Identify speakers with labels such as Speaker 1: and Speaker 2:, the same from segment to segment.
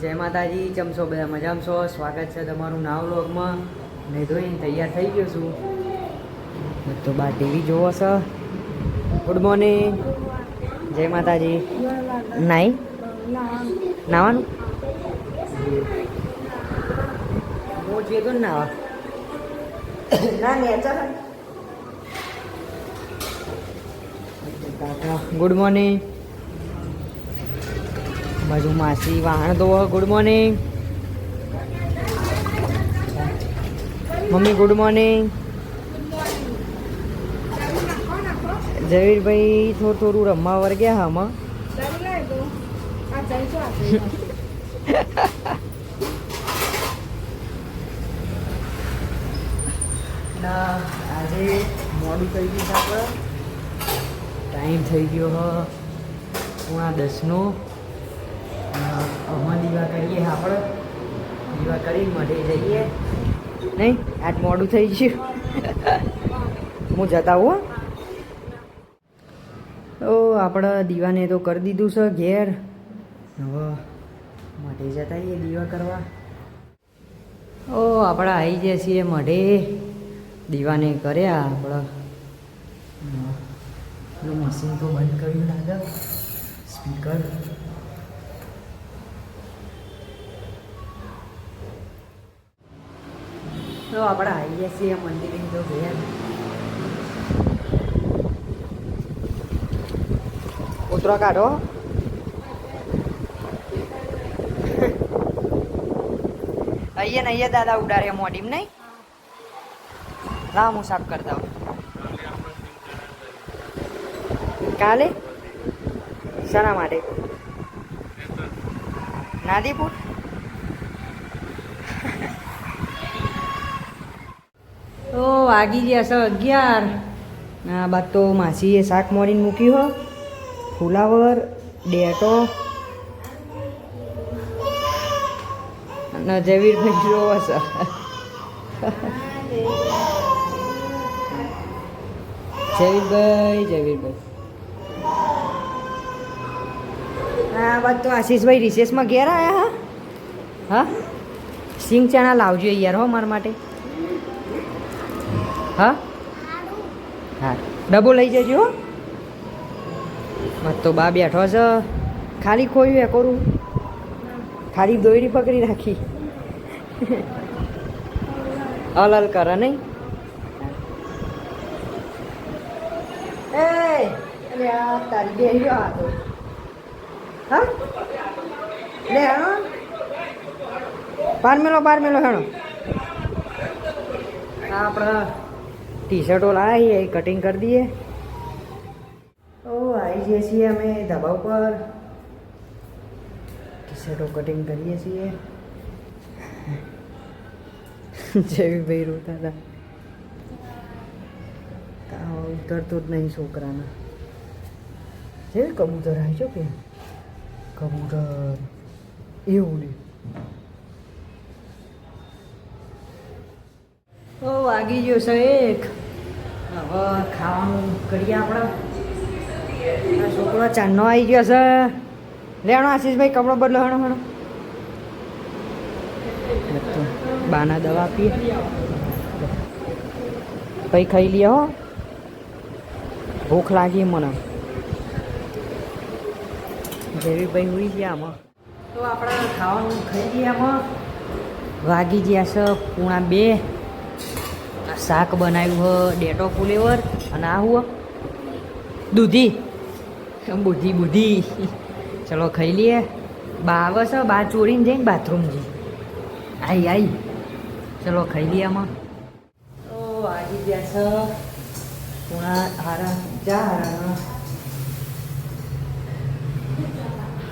Speaker 1: જય માતાજી ચમસો બધા મજામાં છો? સ્વાગત છે તમારું નાવ વ્લોગમાં. નહીં ધોઈને તૈયાર થઈ ગયો છું. તો બા ટીવી જોવો છો. ગુડ મોર્નિંગ જય માતાજી. નાઈ? નાવાનું? હું જે તો નાવા ગુડ મોર્નિંગ બાજુ માસી વાહણ તો good morning mummy good morning જવીરભાઈ થોડું થોડું રમવા વર્ગ્યા ગયા આમાં આજે મોડું થઈ ગયું આપણે ટાઈમ થઈ ગયો હ. પૂણા દસનો. અમા દીવા કરીએ આપણે. દીવા કરી મઢે જઈએ. નહીં, આજ મોડું થઈ ગયું. હું જતા હું. તો આપણે દીવાને તો કરી દીધું છે ઘેર. હવે મઢે જતા આવીએ દીવા કરવા. ઓ, આપણે આવી જઈએ છીએ મઢે. દીવાને કર્યા આપણે. મશીન તો બંધ કર્યું લાગે. સ્પીકર તો આપણે આવીએ છીએ મંદિરે તો ઘેર ઉતરો કાઢો. અહીંયા ને અહીંયા દાદા ઉડાડે મોડીમ નહીં? લાવ હું સાફ કરતા કાલે? શાના માટે? નાદીપુર? તો વાગી ગયા છે અગિયાર. આ બાદ તો માસીએ શાક મોરીને મૂક્યું હો. ફુલાવર, ડેટો. અને જવીરભાઈ જોવો છે. જવીરભાઈ જવીરભાઈ હા બાદ તો આશીષભાઈ રિસેસમાં ઘેર આવ્યા હા. હા? સિંગ ચણા લાવજો યાર હો મારા માટે. હા? હા. ડબ્બો લઈ જજો. હો મત તો બા બેઠો છે. ખાલી ખોયું એ કરું. ખાલી દોયડી પકડી રાખી. અલ અલ કરે નહીં? એ તારી તો. હા? લે હેણો પાર મેલો પાર મેલો હેણો આપણા ટી શર્ટો લાવી એ કટિંગ કરી દઈએ. ઓ આવી જઈએ છીએ અમે ધાબા ઉપર. ટી શર્ટો કટિંગ કરીએ છીએ. જેવી ભાઈ રોતા હતા. ઉતરતો જ નહીં છોકરાના. જેવી કબૂતર આવી છો કે. કબૂતર. એવું નહીં. ઓ, વાગી ગયો છે એક હવે ખાવાનું કરીએ આપણે. છોકરો ચાંદનો આવી ગયો છે. લેણો આશીષભાઈ, કપડો બદલો, હણો હણો. બાના દવા આપીએ. કઈ ખાઈ લઈએ હો. ભૂખ લાગી મને. જેવી ભાઈ હોઈ ગયા આમાં. તો આપણે ખાવાનું ખાઈ લઈએ આમાં. વાગી ગયા છે પૂણા બે. શાક બનાવ્યું હ, ડેટો ફુલેવર અને આ હું, દૂધી. બુધી બુધી ચલો ખાઈ લઈએ. બા આવે છે, બા ચોરીને જઈને બાથરૂમ જઈ. આઈ આઈ. ચલો ખાઈ લઈએ આમાં. તો આવી ગયા છે પૂણા હારા ચાર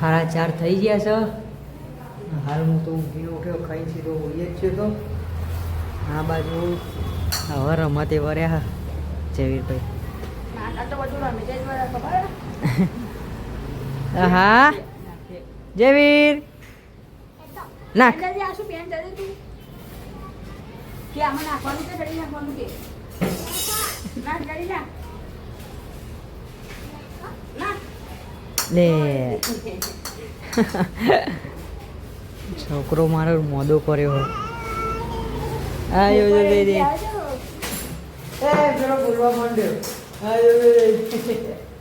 Speaker 1: હારા ચાર થઈ ગયા છે. હાલ હું તો ઊંઘી ઉઠ્યો, ખાઈ સીધો હોઈએ જ છે તો. આ બાજુ હવે રમતે વર્યા જયવીરભાઈ. હા? જયવીર. નાખ. લે. છોકરો મારો મોદો કર્યો. હોય આયો જો દે એ પેલો બોલવા માંડ્યો. આયો જો દે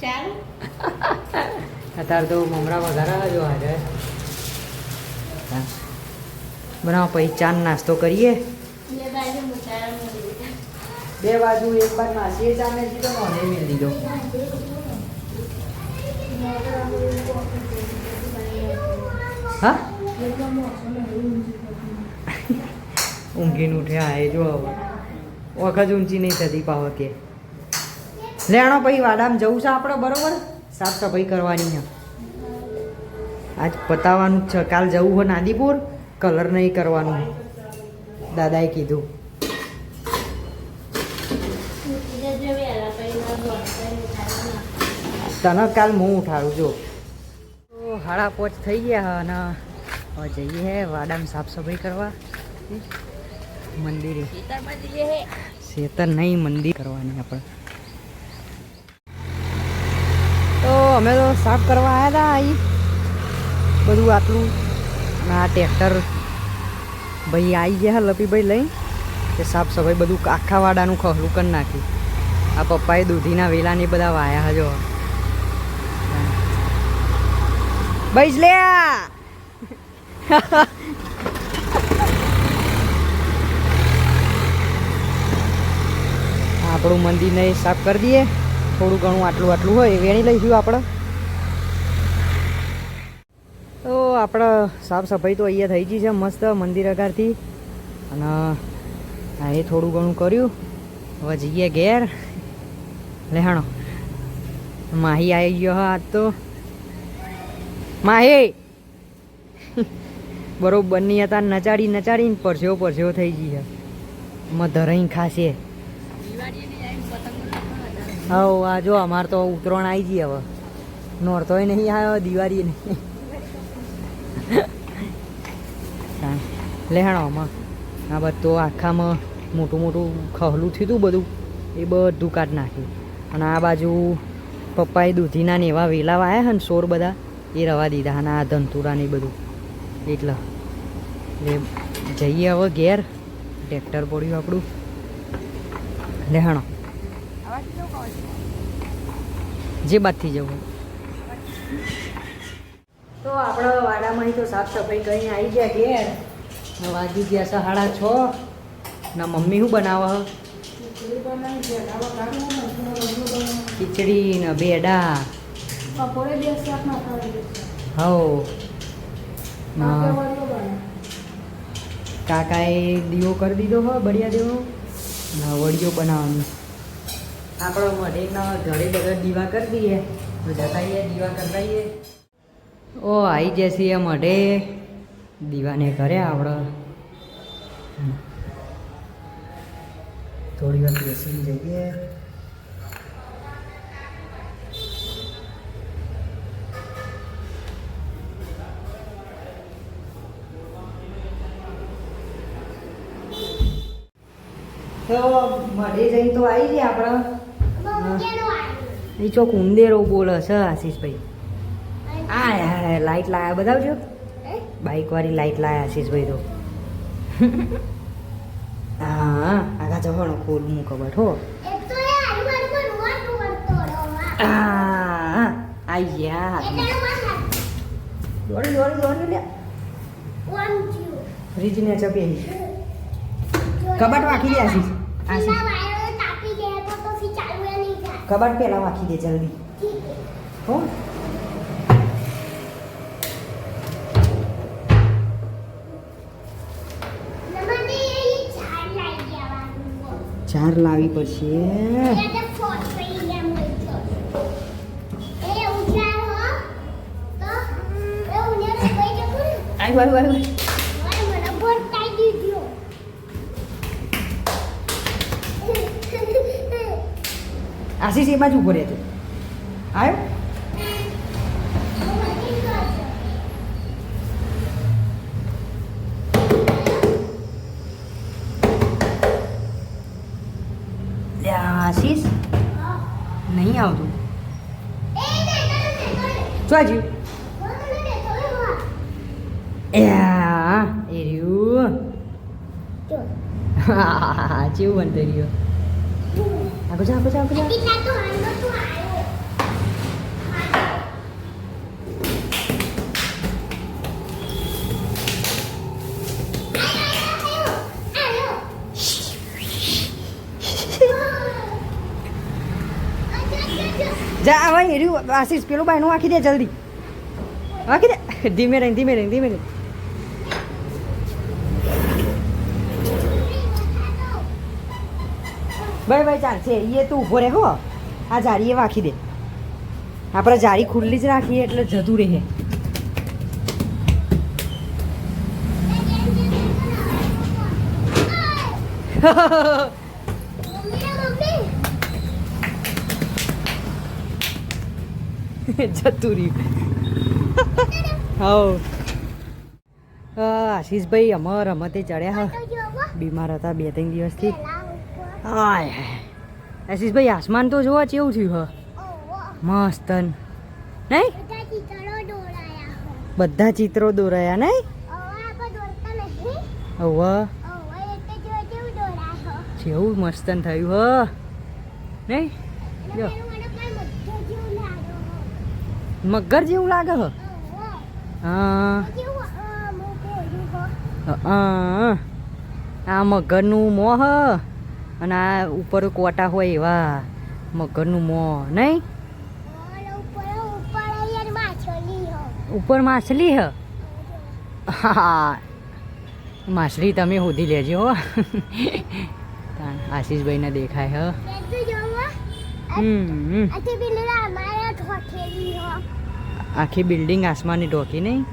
Speaker 2: ચાલો.
Speaker 1: અત્યારે તો મમરા વધારા જો આજે. બનાવો પછી ચાન નાસ્તો કરીએ.
Speaker 2: બે બાજુ
Speaker 1: એક બાજુ નાસીએ ચા ને દીધો મને મેળ દીધો હા? ઊંઘીને ઉઠ્યા એ જો હવે વખત ઊંચી નહીં થતી પાવ કે લેણો પછી વાડામાં જવું છે આપણે, બરોબર? સાફ સફાઈ કરવાની છે. આજ પતાવવાનું છે. કાલ જવું હોય નાદીપુર, કલર નહીં કરવાનું. દાદાએ કીધું. તને કાલ હું ઉઠાડું, જો. હાડા પોચ થઈ ગયા અને જઈએ વાડામાં સાફ સફાઈ કરવા. મંદિરે. શેતર નહીં મંદિર કરવાની આપણે. તો અમે તો સાફ કરવા આવ્યા હતા અહીં બધું આટલું. આ ટ્રેક્ટર ભાઈ આવી ગયા લપીભાઈ લઈ. કે સાફ સફાઈ બધું આખા વાડાનું ખહલું કરી નાખ્યું આ પપ્પાએ દૂધીના વેલા ને બધા વાયા હજો બઈજ લે આપણું મંદિરને સાફ કરી દઈએ. થોડું ઘણું આટલું આટલું હોય વેણી લઈશું આપણે. તો આપણે સાફ સફાઈ તો અહીંયા થઈ ગઈ છે મસ્ત મંદિર અગારથી. અને હા એ થોડું ઘણું કર્યું. હવે જઈએ ઘેર. લેહાણો માહી આવી ગયો આજ તો. માહી! બરોબર બની હતા, નચાડી નચાડીને પરસેવો પરસેવો થઈ ગઈ છે. એમાં ધરાઈ ખાશે. હવ આ જો અમારે તો ઉત્તરાયણ આવી ગઈ હવે. નોરતોય નહીં આવ્યો દિવાળી નહીં. હા, લેહાણો આમાં. આ બધું આખામાં મોટું મોટું ખહલું થયું હતું બધું. એ બધું કાઢ નાખ્યું. અને આ બાજુ પપ્પાએ દૂધીના ને એવા વેલા વાયા હે ને સોર બધા. એ રવા દીધા અને આ ધંતુરા ને બધું. એટલે એટલે જઈએ હવે ઘેર. ટ્રેક્ટર પડ્યું આપણું. લેહાણો. જે બાદથી જવું. તો આપણા વાડામાં તો સાફ સફાઈ કરીને આવી ગયા ઘેર. ને વાગી ગયા સાડા છ. ના મમ્મી શું બનાવે? ખીચડી ને બેડા ના કાકાએ દીવો કરી દીધો હોય બળિયા દેવો. ના વડીઓ બનાવવાની. આપણે મઢેના ઘરે બધા દીવા કરી દઈએ. તો જતાઈએ દીવા કરતાઈએ ઓ આવી જશે એ મઢે દીવાને કરે આપણે થોડી વાર બેસીને જઈએ. તો મઢે જઈને તો આવી ગયા આપણે. એ ચોક ઉંદેરો બોલે છે આશીષભાઈ. આ યાર લાઈટ લાયા બતાવજો. બાઈક વાળી લાઈટ લાયા આશીષભાઈ તો. હા આગા જવાનો ખોલ હું ખબર હો. લે. ફ્રીજ કબાટ વાંખી દે આશીષ. આશીષ. કબાટ પહેલાં વાંખી દે જલ્દી. હો. ચાર લાવી પડશે આવ્યું આવ્યું આવ્યો આશીષ એ બાજુ ઊભો રહેતો આવ્યો? આશીષ? નહીં આવતું. શું આજ્યું એ રહ્યું. જેવું બનતો રહ્યું આગળ જા આગળ જા આગળ જા
Speaker 2: કેટલા તો આનો તો આવ્યો
Speaker 1: જા હવે એર્યું આશીષ પેલું બાયનું આખી દે જલ્દી આખી દે ધીમે રહીને ધીમે રહીને ધીમે રહીને ભાઈ ભાઈ ચાલશે એ તું ઊભો રહે હો. આ જારી એ વાખી દે. આપણે જારી ખુલ્લી જ રાખીએ એટલે જતું રહે. જતું રહ્યું. હવ. આશીષભાઈ અમાર રમતે ચડ્યા હા. બીમાર હતા બે ત્રણ દિવસથી. હાય આશીષભાઈ આસમાન તો જોવા કેવું થયું હ. મસ્ત નહીં? બધા ચિત્રો દોરાયા નહીં? હવે જેવું મસ્ત થયું હ. નહીં? જો. મગર જેવું લાગે હ. હા. આ મગરનું મોં હ. અને આ ઉપર કોટા હોય એવા મગરનું મોં નહીં? ઉપર માછલી હ? હા. માછલી તમે શોધી લેજો હો. આશીષભાઈને દેખાય હ. હમ. આખી બિલ્ડિંગ આસમાની ઢોકી નહીં?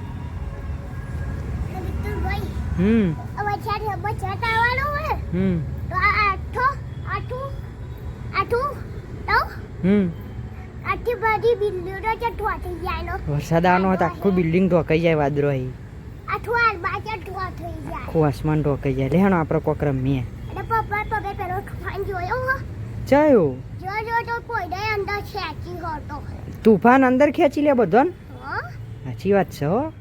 Speaker 1: હમ. હમ. હમ.
Speaker 2: આટલી બધી બિલ્ડિંગો છે ઠોકાઈ જાય નો
Speaker 1: વરસાદ આવવાનો હતો આખું બિલ્ડિંગ ઠોકાઈ જાય વાદળો અહીં.
Speaker 2: આઠું હાલ બાજુ ઠોકાઈ જાય.
Speaker 1: આખું આસમાન ઠોકાઈ જાય. લેણો આપણો કોક રમીએ.
Speaker 2: અને પપ્પા પપ્પા પેલો તુફાન જોયો હો.
Speaker 1: ચાયો
Speaker 2: જો જો તો કોઈને અંદર ખેંચી હતો.
Speaker 1: તુફાન અંદર ખેંચી લે બધો સાચી વાત છે હો.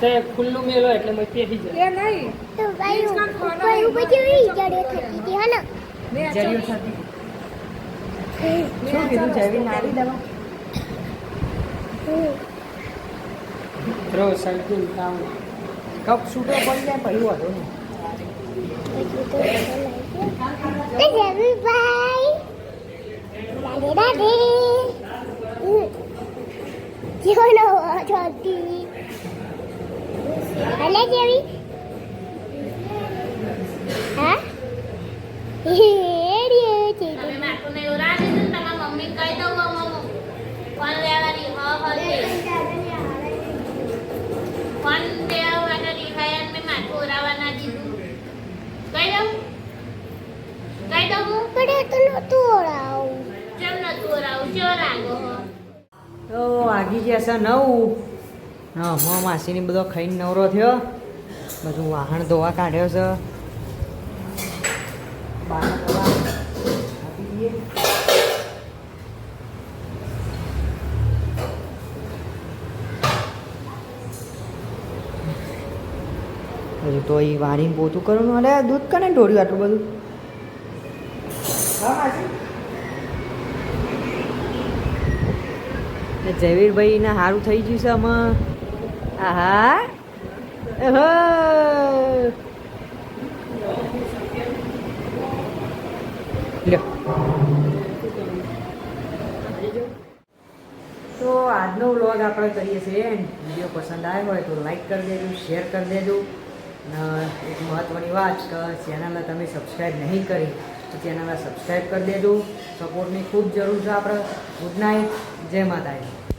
Speaker 1: તે ખુલ્લું મેલો એટલે મેં પેઠી જાય.
Speaker 2: તો ભાઈ ઉપર ઉપર જેવી જડે થતી હતી હે ને?
Speaker 1: જડ્યું થતી શું કીધું જવી નારી દવા? થ્રો સાઈકલ કામ. કપ છૂટો પડી જાય પછી વાંધો નહીં
Speaker 2: એ જેવી ભાઈ દાદે દાદે જીવનો છોટી હલે જેવી હા હેડિયો છે
Speaker 3: તમે માટું એવું રાખી દીધું ને તમારા મમ્મી કહી દઉં મમ્મી ફોન લેવાની હ હ તે ફોન લેવા માટે રીખાયા મેં માટું ઓરાવા ના દીધું કહી દઉં કહી દઉં હું
Speaker 2: પણ એ તો નતું ઓળાવું
Speaker 3: કેમ નતું ઓરાવું ચો રાગો હો
Speaker 1: તો છે નવ. હા મા માસીની બધો ખાઈને નવરો થયો. બધું વાહણ ધોવા કાઢ્યો છે. હજુ તો એ વારીને પોતું કરવાનું. અરે દૂધ કને ઢોળ્યું આટલું બધું હા માસી જયવીરભાઈ ને સારું થઈ ગયું છે આમાં. આહા. લ્યો. તો આજનો વ્લોગ આપણે કરીએ છીએ વીડિયો પસંદ આવ્યો હોય તો લાઈક કરી દેજો, શેર કરી દેજો. અને એક મહત્ત્વની વાત કે ચેનલને તમે સબસ્ક્રાઈબ નહીં કરી તો ચેનલને સબસ્ક્રાઈબ કરી દેજો. સપોર્ટની ખૂબ જરૂર છે આપણે. Good night. જય માતાજી.